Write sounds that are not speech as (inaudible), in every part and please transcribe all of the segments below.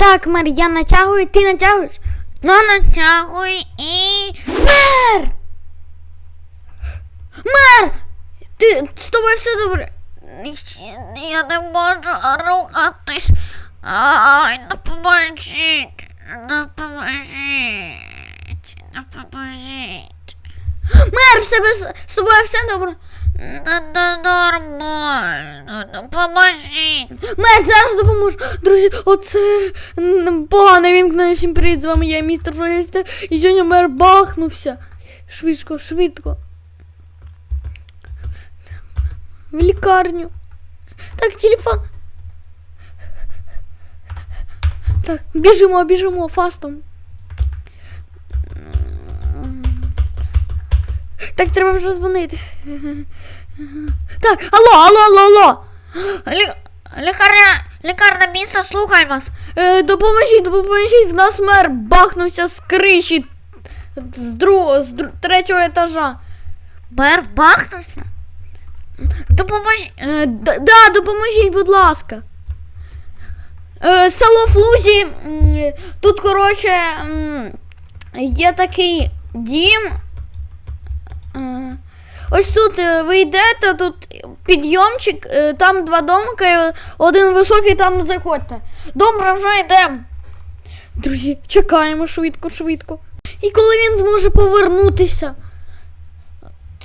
Так, мер, я натягую, ти натягуєш. Ну, натягуй і. Мер! Мер! Ти з тобою все добре. Я не можу рухатись. Ай, допоможіть. Допоможіть. Допоможіть. Мер, в себе з- з тобою все добре. Не, не нормально. Допоможіть. Мер, зараз допоможу. Друзі, оце м, погано вімкнений всім привіт. З вами я, містер Флористи. І сьогодні мер бахнувся. Швидко, швидко. В лікарню. Так, телефон. Так, біжимо, біжимо фастом. Так, треба вже дзвонити. Так, алло, алло, алло, алло. Лі... Лікарня, лікарня міста, слухай вас. Е, допоможіть, допоможіть, в нас мер бахнувся з криші з другого, з дру- третього етажа. Мер бахнувся? Допоможіть. Е, да, допоможіть, будь ласка. Е, село Флузі. Тут, коротше, є такий дім. Ось тут е, ви йдете, тут підйомчик, е, там два домики, один високий, там заходьте. Добре, вже йдемо. Друзі, чекаємо швидко, швидко. І коли він зможе повернутися.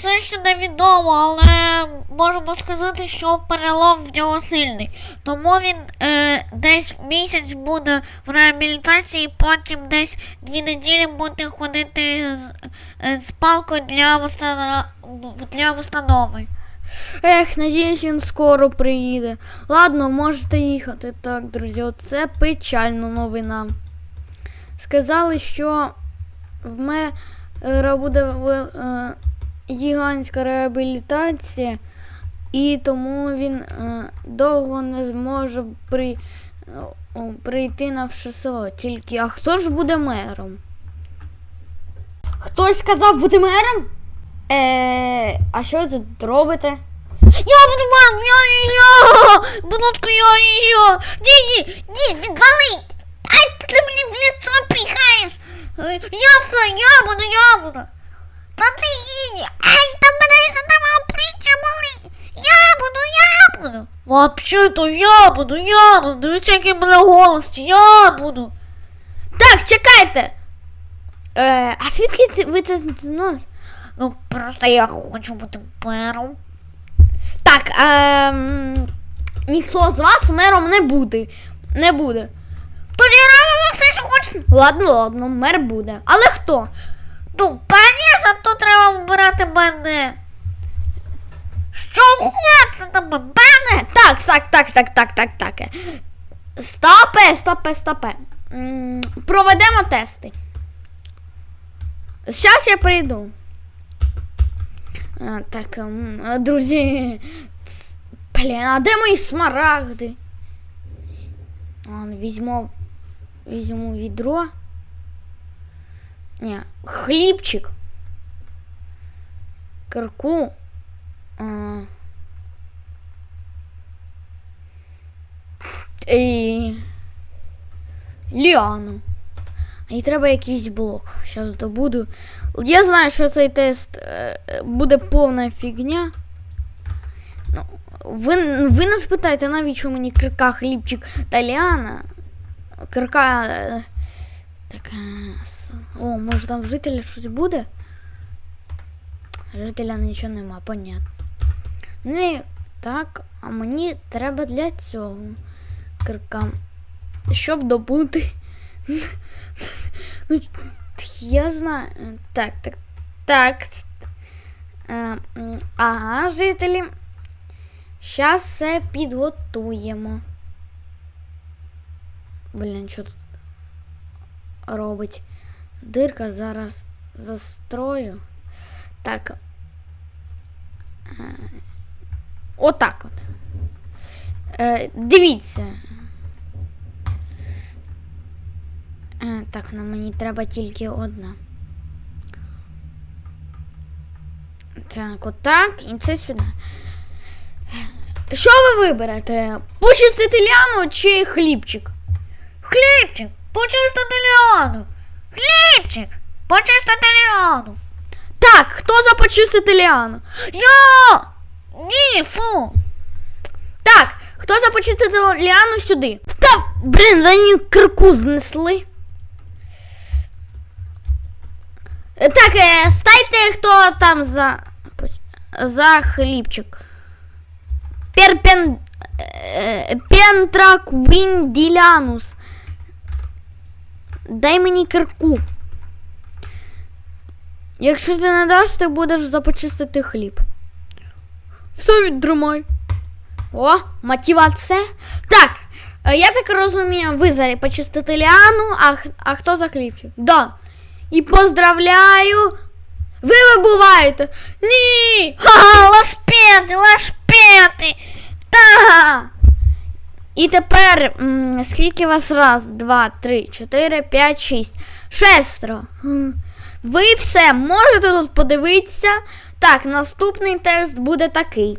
Це ще невідомо, але можемо сказати, що перелом в нього сильний. Тому він е, десь місяць буде в реабілітації, потім десь дві неділі буде ходити з, е, з палкою для, восстана- для установи. Ех, надіюсь, він скоро приїде. Ладно, можете їхати. Так, друзі, оце печальна новина. Сказали, що в мера буде ве- е, гігантська реабілітація, і тому він е, довго не зможе при, прийти на ваше село. Тільки, а хто ж буде мером? Хтось сказав бути мером? Е, а що ви тут робите? Я буду мером, я, я, ласка, я, я. Ні, ні, ні, відвали. Ай, ти мені в лицо піхаєш. Я все, я буду, я буду. Та ти їдь. Ай, та мене тебе обличчя болить. Я буду, я буду. Вообще-то я буду, я буду. Дивіться, який мене голос, я буду. Так, чекайте. Е, а звідки ви це знаєте? Ну, просто я хочу бути мером. Так, ем, ніхто з вас мером не буде. Не буде. Тоді робимо все, що хочемо. Ладно, ладно, мер буде. Але хто? Ну, звісно, то треба вибирати мене. Що хочете там мене? Так, так, так, так, так, так, так. Стопе, стопе, стопе. Проведемо тести. Зараз я прийду. Так, друзі. Блін, а де мої смарагди? Ладно, візьму. Візьму відро. Ні, хлібчик. Кирку. А, І... Ліану. І треба якийсь блок. Зараз добуду. Я знаю, що цей тест е, е, буде повна фігня. Ну, ви, ви не спитайте, навіщо мені кирка, хлібчик та ліана. Кирка. Е, така. с- О, може там в жителя щось буде? Жителя нічого нема, понятно. Не так, а мені треба для цього киркам. Щоб добути. (laughs) Ну, я знаю. Так, так, так. Е, Ага, жителі. Зараз все підготуємо. Блін, що тут робить? Дирка зараз застрою. Так. Отак от. Е, дивіться. Е, так, на мені треба тільки одна. Так, отак, і це сюди. Що ви виберете? Почистити ляну чи хлібчик? Хлібчик, почистити Ліану. Хлібчик, почистити Ліану. Так, хто за почистити ліану? Я! Ні, фу. Так, хто за почистити ліану сюди? Та, блін, за нього кирку знесли. Е, Так, е, стайте, хто там за. За хлібчик. Перпен. е, Пентрак Вінділянус. Дай мені кирку. Якщо ти не даш, ти будеш започистити хліб. Все відтримай. О, мотивація. Так, е, я так розумію, ви за почистити ліану, а, а хто за хлібчик? Да. І поздравляю. Ви вибуваєте. Ні! Ха, лашпети, лашпети. Та! І тепер скільки вас? Раз, два, три, чотири, п'ять, шість. Шестеро. Ви все можете тут подивитися. Так, наступний тест буде такий.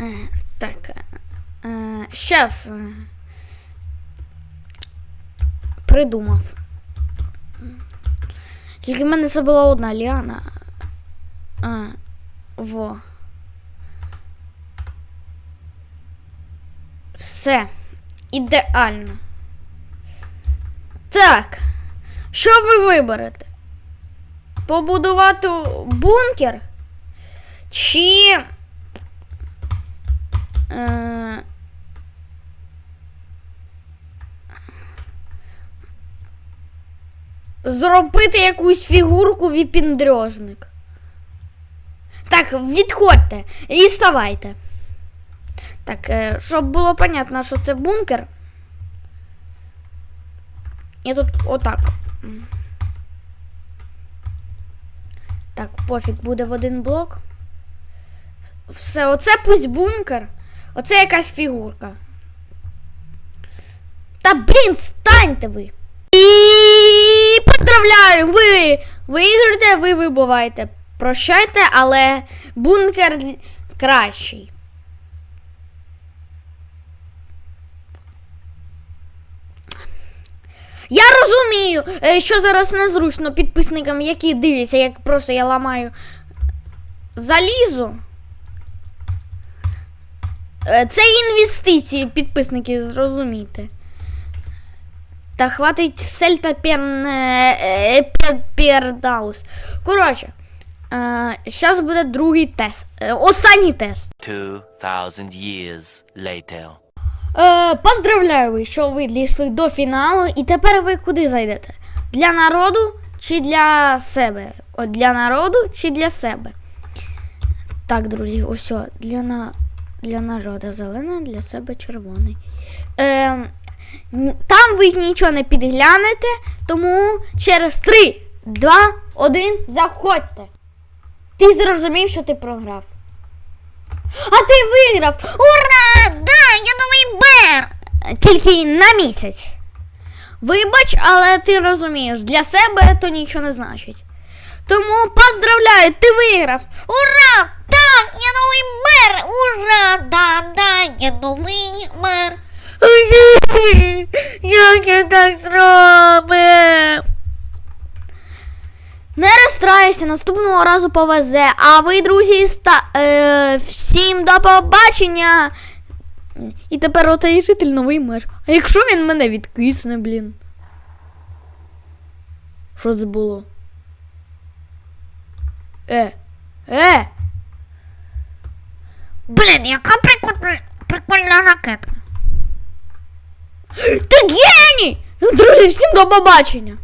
Е, так. Е, щас. е, Придумав. Тільки в мене це була одна Ліана. А, во. Все. Ідеально. Так. Що ви виберете? Побудувати бункер? Чи. Е... Зробити якусь фігурку віпіндрьожник. Так, відходьте і ставайте. Так, е, щоб було понятно, що це бункер. Я тут отак. Так, пофіг, буде в один блок. Все, оце пусть бункер. Оце якась фігурка. Та блін, станьте ви. І поздравляю! Ви виграєте, ви вибуваєте. Прощайте, але бункер кращий. Я розумію, е, що зараз незручно підписникам, які дивляться, як просто я ламаю залізо. Е, Це інвестиції, підписники, зрозумійте. Та хватить сельта е, пер, пердаус. Коротше, зараз буде другий тест. Останній тест. 2,000 years later. Е, поздравляю ви, що ви дійшли до фіналу. І тепер ви куди зайдете? Для народу чи для себе? От для народу чи для себе? Так, друзі, ось для, на... для народу зелений, для себе червоний. Е, там ви нічого не підглянете, тому через 3, 2, 1, заходьте. Ти зрозумів, що ти програв. А ти виграв! Ура! Да, я новий бер! Тільки на місяць. Вибач, але ти розумієш, для себе то нічого не значить. Тому поздравляю, ти виграв. Ура! Так, я новий мер! Ура! Да, да, я новий мер. (laughs) Як я так зробив? Не розстраюйся, наступного разу повезе. А ви, друзі, ста... е, всім до побачення. І тепер отей житель новий мер. А якщо він мене відкисне, блін? Що це було? Е. Е! Блін, яка прикольна, прикольна ракетка. Ти геній! Ну, друзі, всім до побачення!